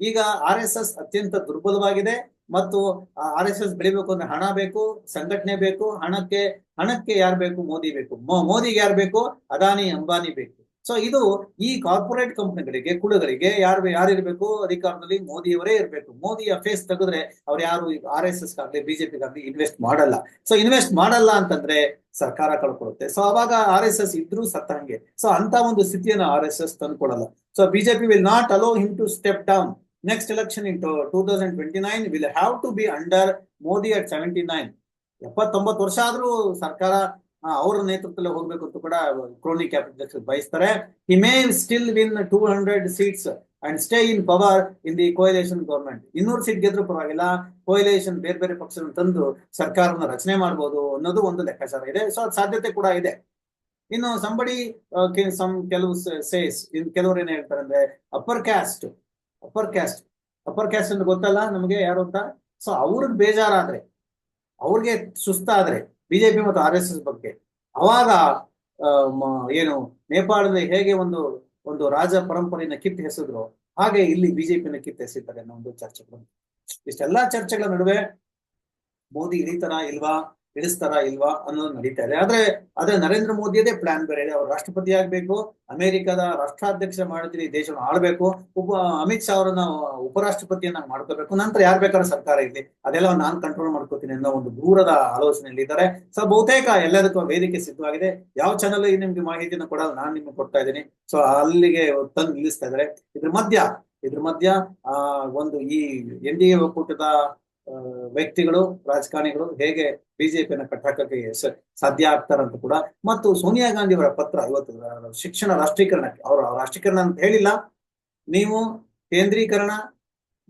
ಈಗ ಆರ್ ಎಸ್ ಎಸ್ ಅತ್ಯಂತ ದುರ್ಬಲವಾಗಿದೆ. ಮತ್ತು ಆರ್ ಎಸ್ ಎಸ್ ಬೆಳಿಬೇಕು ಅಂದ್ರೆ ಹಣ ಬೇಕು, ಸಂಘಟನೆ ಬೇಕು, ಹಣಕ್ಕೆ ಹಣಕ್ಕೆ ಯಾರು ಬೇಕು? ಮೋದಿ ಬೇಕು. ಮೋದಿಗೆ ಯಾರು ಬೇಕು? ಅದಾನಿ, ಅಂಬಾನಿ ಬೇಕು. ಸೊ ಇದು ಈ ಕಾರ್ಪೊರೇಟ್ ಕಂಪನಿಗಳಿಗೆ ಕುಳುಗಳಿಗೆ ಯಾರು ಯಾರಿರ್ಬೇಕು ಅಧಿಕಾರದಲ್ಲಿ ಮೋದಿಯವರೇ ಇರಬೇಕು. ಮೋದಿಯ ಫೇಸ್ ತೆಗೆದ್ರೆ ಅವ್ರು ಯಾರು ಆರ್ ಎಸ್ ಎಸ್ ಆಗ್ಲಿ ಬಿಜೆಪಿಗಾಗ್ಲಿ ಇನ್ವೆಸ್ಟ್ ಮಾಡಲ್ಲ. ಸೊ ಇನ್ವೆಸ್ಟ್ ಮಾಡಲ್ಲ ಅಂತಂದ್ರೆ ಸರ್ಕಾರ ಕಳ್ಕೊಳುತ್ತೆ ಸೊ ಅವಾಗ ಆರ್ ಎಸ್ ಎಸ್ ಇದ್ರೂ ಸತ್ತಂಗೆ ಸೊ ಅಂತ ಒಂದು ಸ್ಥಿತಿಯನ್ನು R S S ತಂದ್ಕೊಡಲ್ಲ. So BJP will not allow him to step down thousand twenty nine will have to be under Modi at seventy nine ಎಪ್ಪತ್ತೊಂಬತ್ತು ವರ್ಷ ಆದ್ರೂ ಸರ್ಕಾರ ಅವರ ನೇತೃತ್ವದಲ್ಲಿ ಹೋಗ್ಬೇಕು ಅಂತ ಕೂಡ ಕ್ರೋನಿ ಕ್ಯಾಪಿಟಲ್ ಬಯಸ್ತಾರೆ. He may still win two hundred seats and stay in power in the coalition government ಇನ್ನೂರು ಸೀಟ್ ಗೆದ್ರು ಪರವಾಗಿಲ್ಲ. ಕೋಯಲೇಷನ್ ಬೇರೆ ಬೇರೆ ಪಕ್ಷವನ್ನು ತಂದು ಸರ್ಕಾರವನ್ನು ರಚನೆ ಮಾಡಬಹುದು ಅನ್ನೋದು ಒಂದು ಲೆಕ್ಕಾಚಾರ ಇದೆ. ಸೊ ಅದು ಸಾಧ್ಯತೆ ಕೂಡ ಇದೆ. ಇನ್ನು ಸಂಬಡಿ ಕೆಲವು ಸೇಸ್ ಇನ್ ಕೆಲವರು ಏನ್ ಹೇಳ್ತಾರೆ ಅಂದ್ರೆ upper caste upper caste upper caste ಅಂತ ಗೊತ್ತಲ್ಲ ನಮಗೆ ಯಾರು ಅಂತ? ಸೊ ಅವ್ರಿಗೆ ಬೇಜಾರಾದ್ರೆ, ಅವ್ರಿಗೆ ಸುಸ್ತಾದ್ರೆ ಬಿಜೆಪಿ ಮತ್ತು ಆರ್ ಎಸ್ ಎಸ್ ಬಗ್ಗೆ. ಅವಾಗ ಏನು ನೇಪಾಳದಲ್ಲಿ ಹೇಗೆ ಒಂದು ಒಂದು ರಾಜ ಪರಂಪರೆಯನ್ನ ಕಿತ್ತು ಹೆಸಿದ್ರು ಹಾಗೆ ಇಲ್ಲಿ ಬಿಜೆಪಿನ ಕಿತ್ತು ಎಸಿತಾರೆ ಅನ್ನೋ ಒಂದು ಚರ್ಚೆಗಳು ಇಷ್ಟೆಲ್ಲಾ ಚರ್ಚೆಗಳ ನಡುವೆ ಮೋದಿ ಇಳಿತಾರ ಇಲ್ವಾ? ಇಳಿಸ್ತಾರ ಇಲ್ವಾ ಅನ್ನೋದು ನಡೀತಾ ಇದೆ. ಆದ್ರೆ ಆದ್ರೆ ನರೇಂದ್ರ ಮೋದಿಯದೇ ಪ್ಲಾನ್ ಬೇರೆ ಇದೆ. ಅವ್ರು ರಾಷ್ಟ್ರಪತಿ ಆಗ್ಬೇಕು, ಅಮೆರಿಕದ ರಾಷ್ಟ್ರಾಧ್ಯಕ್ಷ ಮಾಡಿದ್ರೆ ಈ ದೇಶವನ್ನು ಆಳ್ಬೇಕು ಉಪ ಅಮಿತ್ ಶಾ ಅವರನ್ನ ಉಪರಾಷ್ಟ್ರಪತಿಯನ್ನ ಮಾಡ್ಕೋಬೇಕು. ನಂತರ ಯಾರು ಬೇಕಾದ್ರೆ ಸರ್ಕಾರ ಇರ್ಲಿ. ಅದೆಲ್ಲ ನಾನ್ ಕಂಟ್ರೋಲ್ ಮಾಡ್ಕೋತೀನಿ ಅನ್ನೋ ಒಂದು ದೂರದ ಆಲೋಚನೆಯಲ್ಲಿ ಇದ್ದಾರೆ. ಸೊ ಬಹುತೇಕ ಎಲ್ಲದಕ್ಕೂ ವೇದಿಕೆ ಸಿದ್ಧವಾಗಿದೆ. ಯಾವ ಚಾನಲ್ ನಿಮ್ಗೆ ಮಾಹಿತಿಯನ್ನು ಕೊಡಲ್ಲ, ನಾನು ನಿಮ್ಗೆ ಕೊಡ್ತಾ ಇದ್ದೀನಿ. ಸೊ ಅಲ್ಲಿಗೆ ತಂದು ನಿಲ್ಲಿಸ್ತಾ ಇದ್ದಾರೆ. ಇದ್ರ ಮಧ್ಯ ಇದ್ರ ಮಧ್ಯ, ಆ, ಒಂದು ಈ ಎನ್ ಡಿ ಎ ಒಕ್ಕೂಟದ ವ್ಯಕ್ತಿಗಳು, ರಾಜಕಾರಣಿಗಳು ಹೇಗೆ ಬಿಜೆಪಿಯನ್ನ ಕಟ್ಟಾಕಕ್ಕೆ ಸಾಧ್ಯ ಆಗ್ತಾರಂತ ಕೂಡ ಮತ್ತು ಸೋನಿಯಾ ಗಾಂಧಿ ಅವರ ಪತ್ರ ಇವತ್ತು ಶಿಕ್ಷಣ ರಾಷ್ಟ್ರೀಕರಣಕ್ಕೆ, ಅವರು ರಾಷ್ಟ್ರೀಕರಣ ಅಂತ ಹೇಳಿಲ್ಲ. ನೀವು ಕೇಂದ್ರೀಕರಣ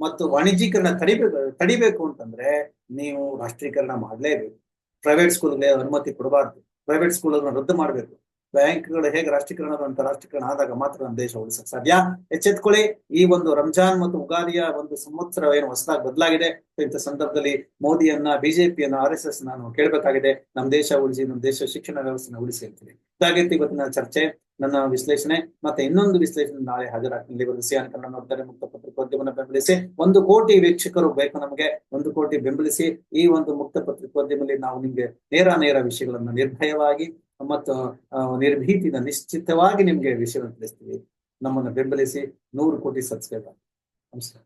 ಮತ್ತು ವಾಣಿಜ್ಯೀಕರಣ ತಡಿಬೇಕು ತಡಿಬೇಕು ಅಂತಂದ್ರೆ ನೀವು ರಾಷ್ಟ್ರೀಕರಣ ಮಾಡಲೇಬೇಕು. ಪ್ರೈವೇಟ್ ಸ್ಕೂಲ್ಗೆ ಅನುಮತಿ ಕೊಡಬಾರ್ದು. ಪ್ರೈವೇಟ್ ಸ್ಕೂಲ್ ರದ್ದು ಮಾಡಬೇಕು. ಬ್ಯಾಂಕ್ಗಳು ಹೇಗೆ ರಾಷ್ಟ್ರೀಕರಣ ಅಂತ ರಾಷ್ಟ್ರೀಕರಣ ಆದಾಗ ಮಾತ್ರ ನಮ್ಮ ದೇಶ ಉಳಿಸಕ್ ಸಾಧ್ಯ. ಎಚ್ಚೆತ್ಕೊಳ್ಳಿ, ಈ ಒಂದು ರಂಜಾನ್ ಮತ್ತು ಉಗಾದಿಯ ಒಂದು ಸಂವತ್ಸರ ಏನು ಹೊಸದಾಗಿ ಬದಲಾಗಿದೆ. ಇಂಥ ಸಂದರ್ಭದಲ್ಲಿ ಮೋದಿಯನ್ನ, ಬಿಜೆಪಿಯನ್ನ ಆರ್ ಎಸ್ ಎಸ್ ನಾನು ಕೇಳಬೇಕಾಗಿದೆ. ನಮ್ಮ ದೇಶ ಉಳಿಸಿ, ನಮ್ಮ ದೇಶ ಶಿಕ್ಷಣ ವ್ಯವಸ್ಥೆನ ಉಳಿಸಿ ಅಂತೀನಿ ಇದಾಗಿತ್ತು ಇವತ್ತಿನ ಚರ್ಚೆ, ನನ್ನ ವಿಶ್ಲೇಷಣೆ ಮತ್ತೆ ಇನ್ನೊಂದು ವಿಶ್ಲೇಷಣೆ ನಾಳೆ ಹಾಜರಾಗ್ತೀನಿ. ಸಿಯಾನ್ ಕನ್ನಡ ನೋಡ್ತಾರೆ ಮುಕ್ತ ಪತ್ರಿಕೋದ್ಯಮನ ಬೆಂಬಲಿಸಿ, ಒಂದು ಕೋಟಿ ವೀಕ್ಷಕರು ಬೇಕು ನಮಗೆ, ಒಂದು ಕೋಟಿ ಬೆಂಬಲಿಸಿ, ಈ ಒಂದು ಮುಕ್ತ ಪತ್ರಿಕೋದ್ಯಮದಲ್ಲಿ ನಾವು ನಿಮ್ಗೆ ನೇರ ನೇರ ವಿಷಯಗಳನ್ನ ನಿರ್ಭಯವಾಗಿ ಮತ್ತು ನಿರ್ಭೀತಿನ ನಿಶ್ಚಿತವಾಗಿ ನಿಮ್ಗೆ ವಿಷಯವನ್ನು ತಿಳಿಸ್ತೀವಿ. ನಮ್ಮನ್ನು ಬೆಂಬಲಿಸಿ ನೂರು ಕೋಟಿ ಸಬ್ಸ್ಕ್ರೈಬ್ ನಮಸ್ಕಾರ.